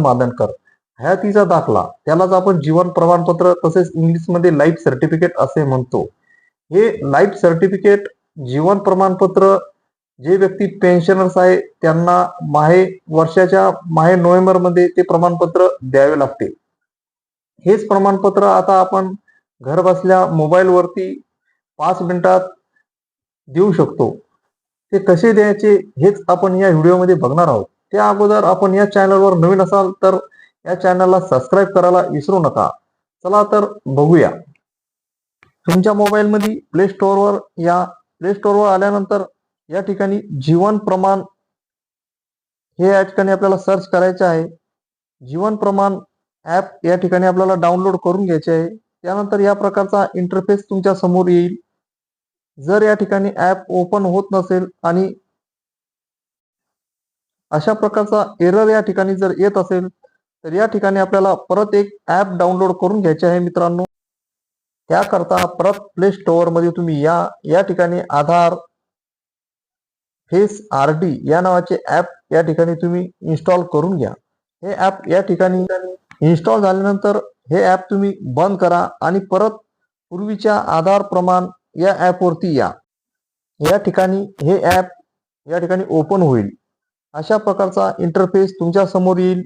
मादनकर हयातीचा दाखला त्यालाच आपण जीवन प्रमाणपत्र तसेच इंग्लिशमध्ये लाईफ सर्टिफिकेट असे म्हणतो. हे लाईफ सर्टिफिकेट जीवन प्रमाणपत्र जे व्यक्ती पेन्शनर्स आहे त्यांना माहे वर्षाच्या माहे नोव्हेंबरमध्ये ते प्रमाणपत्र द्यावे लागते. हेच प्रमाणपत्र आता आपण घर बसल्या मोबाईलवरती पाच मिनिटात देऊ शकतो. ते कसे द्यायचे हेच आपण या व्हिडिओमध्ये बघणार आहोत. त्या अगोदर आपण या चॅनलवर नवीन असाल तर या चॅनलला सबस्क्राईब करायला विसरू नका. चला तर बघूया. तुमच्या मोबाईलमध्ये प्ले स्टोअरवर या प्ले स्टोअरवर आल्यानंतर या ठिकाणी जीवन प्रमाण हे या ठिकाणी आपल्याला सर्च करायचे आहे. जीवन प्रमाण ॲप या ठिकाणी आपल्याला डाउनलोड करून घ्यायचे आहे. त्यानंतर या प्रकारचा इंटरफेस तुमच्यासमोर येईल. जर या ठिकाणी ॲप ओपन होत नसेल आणि अशा प्रकारचा एरर या ठिकाणी जर येत असेल तर या ठिकाणी आपल्याला परत एक ऍप डाउनलोड करून घ्यायचे आहे मित्रांनो. त्याकरता परत प्ले स्टोअरमध्ये तुम्ही या या ठिकाणी आधार फेस आर डी या नावाचे ऍप या ठिकाणी तुम्ही इन्स्टॉल करून घ्या. हे ऍप या ठिकाणी इन्स्टॉल झाल्यानंतर हे ऍप तुम्ही बंद करा आणि परत पूर्वीच्या आधार प्रमाण या ऍप वरती या. या ठिकाणी हे ऍप या ठिकाणी ओपन होईल. अशा प्रकारचा इंटरफेस तुमच्यासमोर येईल.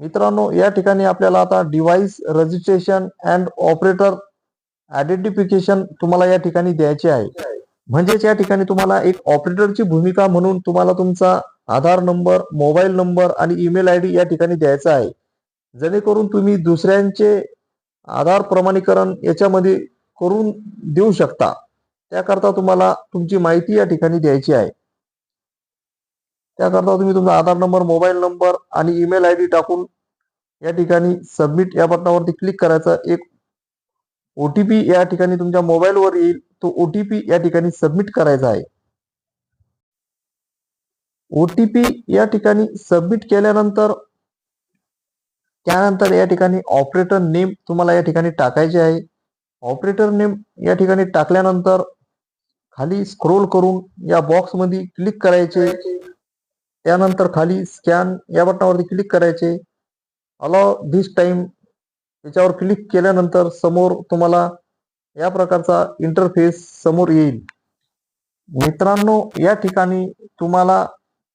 मित्रांनो या ठिकाणी आपल्याला आता device registration and operator identification तुम्हाला या ठिकाणी द्यायचे आहे. म्हणजेच या ठिकाणी तुम्हाला एक ऑपरेटरची भूमिका म्हणून तुम्हाला तुमचा आधार नंबर मोबाईल नंबर आणि ईमेल आय डी या ठिकाणी द्यायचा आहे. जेणेकरून तुम्ही दुसऱ्यांचे आधार प्रमाणीकरण याच्यामध्ये करून देऊ शकता. त्याकरता तुम्हाला तुमची माहिती या ठिकाणी द्यायची आहे. त्याकरता तुम्ही तुमचा आधार नंबर मोबाईल नंबर आणि ईमेल आय डी टाकून या ठिकाणी सबमिट या बटनावरती क्लिक करायचं. एक ओटीपी या ठिकाणी तुमच्या मोबाईलवर येईल. तो ओटीपी या ठिकाणी सबमिट करायचा आहे. ओटीपी या ठिकाणी सबमिट केल्यानंतर त्यानंतर या ठिकाणी ऑपरेटर नेम तुम्हाला या ठिकाणी टाकायचे आहे. ऑपरेटर नेम या ठिकाणी टाकल्यानंतर खाली स्क्रोल करून या बॉक्समध्ये क्लिक करायचे. त्यानंतर खाली स्कॅन या बटनावरती क्लिक करायचे. अलाव दिस टाइम याच्यावर क्लिक केल्यानंतर समोर तुम्हाला या प्रकारचा इंटरफेस समोर येईल. मित्रांनो या ठिकाणी तुम्हाला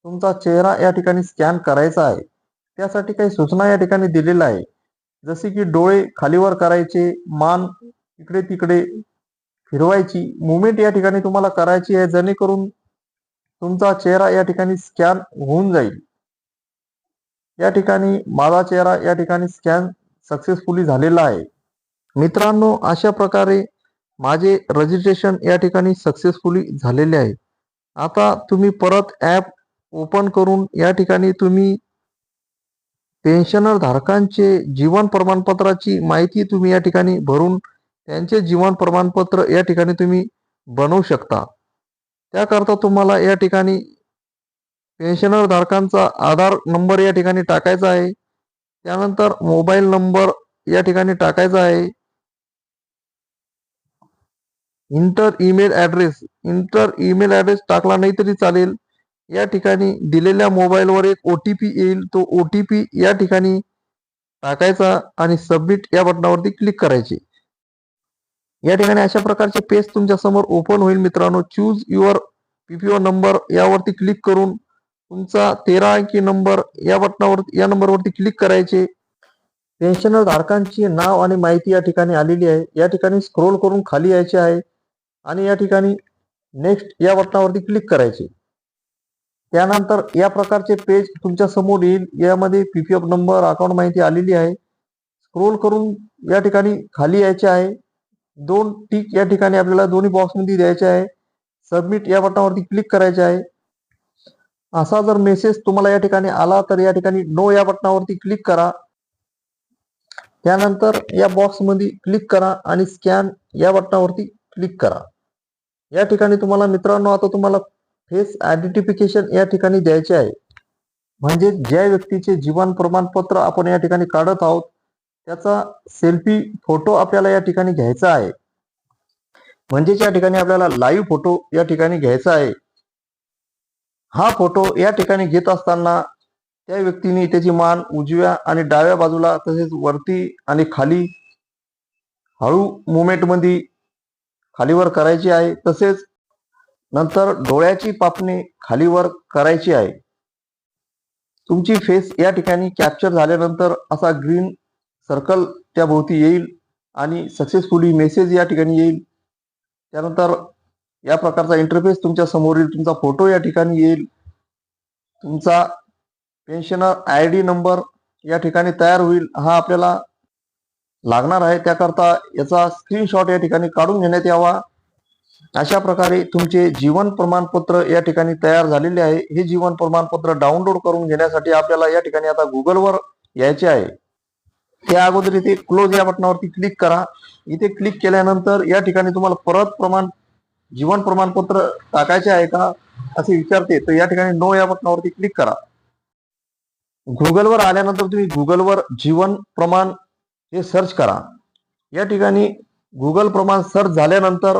तुमचा चेहरा या ठिकाणी स्कॅन करायचा आहे. त्यासाठी काही सूचना या ठिकाणी दिलेल्या आहे. जसे की डोळे खालीवर करायचे मान इकडे तिकडे फिरवायची मुवमेंट या ठिकाणी तुम्हाला करायची आहे. जेणेकरून तुमचा चेहरा या ठिकाणी स्कॅन होऊन जाईल. या ठिकाणी माझा चेहरा या ठिकाणी स्कॅन सक्सेसफुली झालेला आहे. मित्रांनो अशा प्रकारे माझे रजिस्ट्रेशन या ठिकाणी सक्सेसफुली झालेले आहे. आता तुम्ही परत ॲप ओपन करून या ठिकाणी तुम्ही पेन्शनर धारकांचे जीवन प्रमाणपत्राची माहिती तुम्ही या ठिकाणी भरून त्यांचे जीवन प्रमाणपत्र या ठिकाणी तुम्ही बनवू शकता. त्याकरता तुम्हाला या ठिकाणी पेन्शनर धारकांचा आधार नंबर या ठिकाणी टाकायचा आहे. त्यानंतर मोबाईल नंबर या ठिकाणी टाकायचा आहे. Enter email address enter email address टाकला नाही तरी चालेल. या ठिकाणी दिलेल्या मोबाईलवर एक ओटीपी येईल. तो ओटीपी या ठिकाणी टाकायचा आणि सबमिट या बटनावरती क्लिक करायचे. या ठिकाणी अशा प्रकारचे पेज तुमच्यासमोर ओपन होईल मित्रांनो. चूज युअर पीपीओ नंबर यावरती क्लिक करून तुमचा तेरा अंकी नंबर या बटनावर या नंबरवरती क्लिक करायचे. पेन्शनर धारकांची नाव आणि माहिती या ठिकाणी आलेली आहे. या ठिकाणी स्क्रोल करून खाली यायचे आहे आणि या ठिकाणी नेक्स्ट या बटनावरती क्लिक करायचे. त्यानंतर या प्रकारचे पेज तुमच्यासमोर येईल. यामध्ये पीपीएफ नंबर अकाउंट माहिती आलेली आहे. स्क्रोल करून या ठिकाणी खाली यायचे आहे. दोन टिक या ठिकाणी आपल्याला दोन्ही बॉक्समध्ये द्यायचे आहे. सबमिट या बटनावरती क्लिक करायचे आहे. असा जर मेसेज तुम्हाला या ठिकाणी आला तर या ठिकाणी नो या बटनावरती क्लिक करा. त्यानंतर या बॉक्समध्ये क्लिक करा आणि स्कॅन या बटनावरती क्लिक करा. या ठिकाणी तुम्हाला मित्रांनो आता तुम्हाला फेस आयडेंटिफिकेशन या ठिकाणी द्यायचे आहे. म्हणजे ज्या व्यक्तीचे जीवन प्रमाणपत्र आपण या ठिकाणी काढत आहोत त्याचा सेल्फी फोटो आपल्याला या ठिकाणी घ्यायचा आहे. म्हणजेच या ठिकाणी आपल्याला लाईव्ह फोटो या ठिकाणी घ्यायचा आहे. हा फोटो या ठिकाणी घेत असताना त्या व्यक्तीने त्याची मान उजव्या आणि डाव्या बाजूला तसेच वरती आणि खाली हळू मुवमेंटमध्ये खालीवर करायची आहे. तसेच नंतर डोळ्याची पापणी खालीवर करायची आहे. तुमची फेस या ठिकाणी कॅप्चर झाल्यानंतर असा ग्रीन सर्कल त्या भोवती येईल आणि सक्सेसफुली मेसेज या ठिकाणी येईल. त्यानंतर या प्रकारचा इंटरफेस तुमच्यासमोर येईल तुमचा फोटो या ठिकाणी येईल. तुमचा पेन्शनर आय डी नंबर या ठिकाणी तयार होईल. हा आपल्याला लागणार आहे. त्याकरता याचा स्क्रीनशॉट या ठिकाणी काढून घेण्यात यावा. अशा प्रकारे तुमचे जीवन प्रमाणपत्र या ठिकाणी तयार झालेले आहे. हे जीवन प्रमाणपत्र डाउनलोड करून घेण्यासाठी आपल्याला या ठिकाणी आता गुगलवर यायचे आहे. त्या अगोदर इथे क्लोज या बटनावरती क्लिक करा. इथे क्लिक केल्यानंतर या ठिकाणी तुम्हाला परत प्रमाण जीवन प्रमाणपत्र टाकायचे आहे का असे विचारते तर या ठिकाणी नो या बटनावरती क्लिक करा. गुगलवर आल्यानंतर तुम्ही गुगलवर जीवन प्रमाण हे सर्च करा. या ठिकाणी गुगल प्रमाण सर्च झाल्यानंतर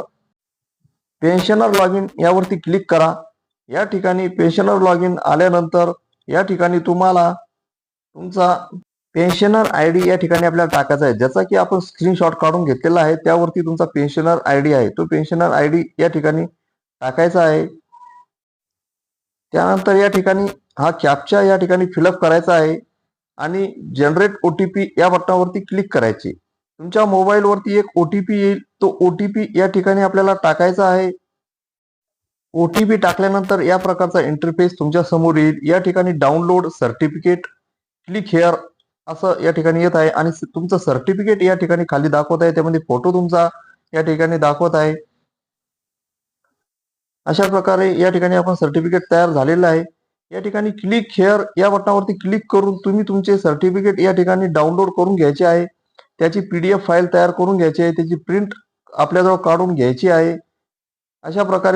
पेन्शनर लॉग इन यावरती क्लिक करा. या ठिकाणी पेन्शनर लॉग इन आल्यानंतर या ठिकाणी तुम्हाला तुमचा पेन्शनर आय डी या ठिकाणी आपल्याला टाकायचा आहे. ज्याचा की आपण स्क्रीनशॉट काढून घेतलेला आहे त्यावरती तुमचा पेन्शनर आय डी आहे. तो पेन्शनर आय डी या ठिकाणी टाकायचा आहे. त्यानंतर या ठिकाणी हा कॅपचा या ठिकाणी फिलअप करायचा आहे आणि जनरेट ओटीपी या बटनावरती क्लिक करायचे. तुमच्या मोबाईलवरती एक ओटीपी येईल. तो ओटीपी या ठिकाणी आपल्याला टाकायचा आहे. ओटीपी टाकल्यानंतर या प्रकारचा इंटरफेस तुमच्यासमोर येईल. या ठिकाणी डाउनलोड सर्टिफिकेट क्लिक हेअर असं या ठिकाणी येत आहे. आणि तुमचं सर्टिफिकेट या ठिकाणी खाली दाखवत आहे. त्यामध्ये फोटो तुमचा या ठिकाणी दाखवत आहे. अशा प्रकारे या ठिकाणी आपण सर्टिफिकेट तयार झालेलं आहे. या ठिकाणी क्लिक हेअर या बटनावरती क्लिक करून तुम्ही तुमचे सर्टिफिकेट या ठिकाणी डाउनलोड करून घ्यायचे आहे. त्याची पीडीएफ फाईल तयार करून घ्यायची आहे. त्याची प्रिंट आपल्याजवळ काढून घ्यायची आहे. अशा प्रकारे